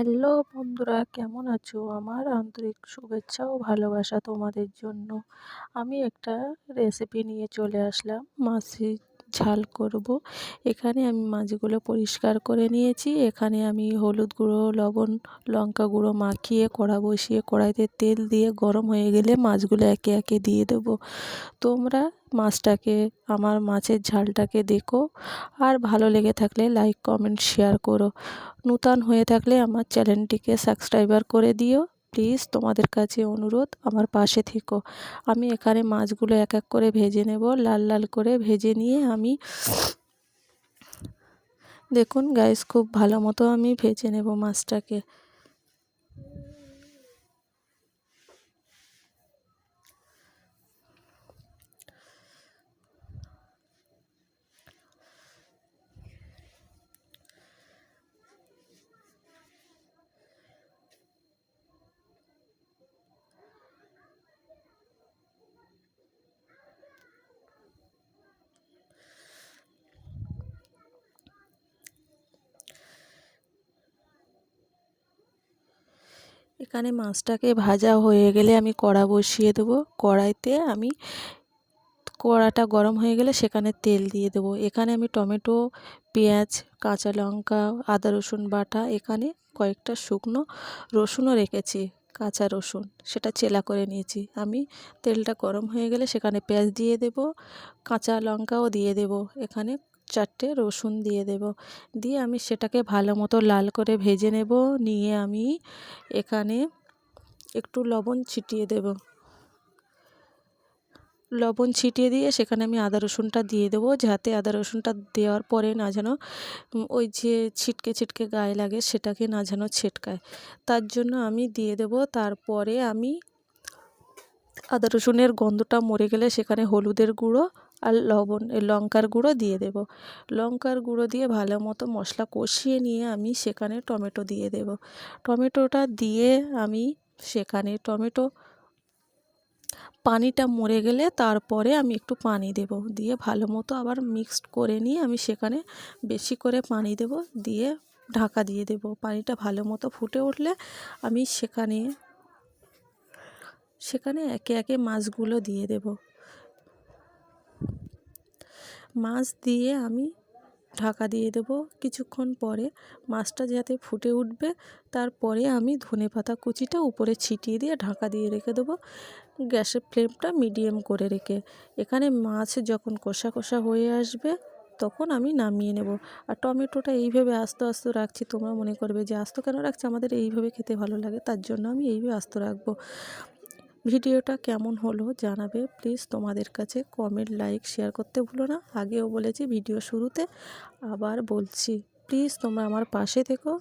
Hello বন্ধুরা, কেমন আছো? আমার আন্তরিক শুভেচ্ছা ও ভালোবাসা তোমাদের জন্য। আমি একটা রেসিপি নিয়ে চলে আসলাম মাছের ঝাল করব। এখানে আমি মাছগুলো পরিষ্কার করে নিয়েছি। এখানে আমি হলুদ গুঁড়ো, লবণ, লঙ্কা গুঁড়ো মাখিয়ে কড়া বসিয়ে কড়াইতে তেল দিয়ে গরম হয়ে গেলে মাছগুলো একে একে দিয়ে দেবো। তোমরা মাছটাকে, আমার মাছের ঝালটাকে দেখো। আর ভালো লেগে থাকলে লাইক, কমেন্ট, শেয়ার করো। নূতন হয়ে থাকলে আমার চ্যানেলটিকে সাবস্ক্রাইবার করে দিও। প্লিজ তোমাদের কাছে অনুরোধ, আমার পাশে থেকো। আমি এখানে মাছগুলো এক এক করে ভেজে নেব, লাল লাল করে ভেজে নিয়ে আমি দেখুন গ্যাস খুব ভালো মতো আমি ভেজে নেব মাছটাকে। এখানে মাছটাকে ভাজা হয়ে গেলে আমি কড়া বসিয়ে দেবো। কড়াইতে আমি কড়াটা গরম হয়ে গেলে সেখানে তেল দিয়ে দেবো। এখানে আমি টমেটো, পেঁয়াজ, কাঁচা লঙ্কা, আদা, রসুন বাটা, এখানে কয়েকটা শুকনো রসুনও রেখেছি, কাঁচা রসুন। সেটা চেলা করে নিয়েছি। আমি তেলটা গরম হয়ে গেলে সেখানে পেঁয়াজ দিয়ে দেব, কাঁচা লঙ্কাও দিয়ে দেব। এখানে চারটে রসুন দিয়ে দেব। দিয়ে আমি সেটাকে ভালো মতো লাল করে ভেজে নেব। নিয়ে আমি এখানে একটু লবণ ছিটিয়ে দেব। লবণ ছিটিয়ে দিয়ে সেখানে আমি আদা রসুনটা দিয়ে দেবো যাতে আদা রসুনটা দেওয়ার পরে না যেন ওই যে ছিটকে ছিটকে গায়ে লাগে সেটাকে না যেন ছিটকায়। তার জন্য আমি দিয়ে দেব। তারপরে আমি আদা রসুনের গন্ধটা মরে গেলে সেখানে হলুদের গুঁড়ো আর লবণ লঙ্কার গুঁড়ো দিয়ে দেব। লঙ্কার গুঁড়ো দিয়ে ভালো মতো মশলা কষিয়ে নিয়ে আমি সেখানে টমেটো দিয়ে দেব। টমেটোটা দিয়ে আমি সেখানে টমেটো পানিটা মরে গেলে তারপরে আমি একটু পানি দেব। দিয়ে ভালো মতো আবার মিক্সড করে নিয়ে আমি সেখানে বেশি করে পানি দেব। দিয়ে ঢাকা দিয়ে দেব। পানিটা ভালো মতো ফুটে উঠলে আমি সেখানে সেখানে একে একে মাছগুলো দিয়ে দেব। মাছ দিয়ে আমি ঢাকা দিয়ে দেবো। কিছুক্ষণ পরে মাছটা যাতে ফুটে উঠবে, তারপরে আমি ধনে পাতা কুচিটা উপরে ছিটিয়ে দিয়ে ঢাকা দিয়ে রেখে দেবো। গ্যাসের ফ্লেমটা মিডিয়াম করে রেখে এখানে মাছ যখন কষা কষা হয়ে আসবে, তখন আমি নামিয়ে নেব। আর টমেটোটা এইভাবে আস্তে আস্তে রাখছি, তোমরা মনে করবে যে আস্ত কেন রাখছি? আমাদের এইভাবে খেতে ভালো লাগে, তার জন্য আমি এইভাবে আস্ত রাখব। ভিডিওটা কেমন হলো জানাবে প্লিজ তোমাদের কাছে কমেন্ট লাইক শেয়ার করতে ভুলো না। আগেও বলেছি ভিডিও শুরুতে আবার বলছি। প্লিজ তোমরা আমার পাশে থেকো।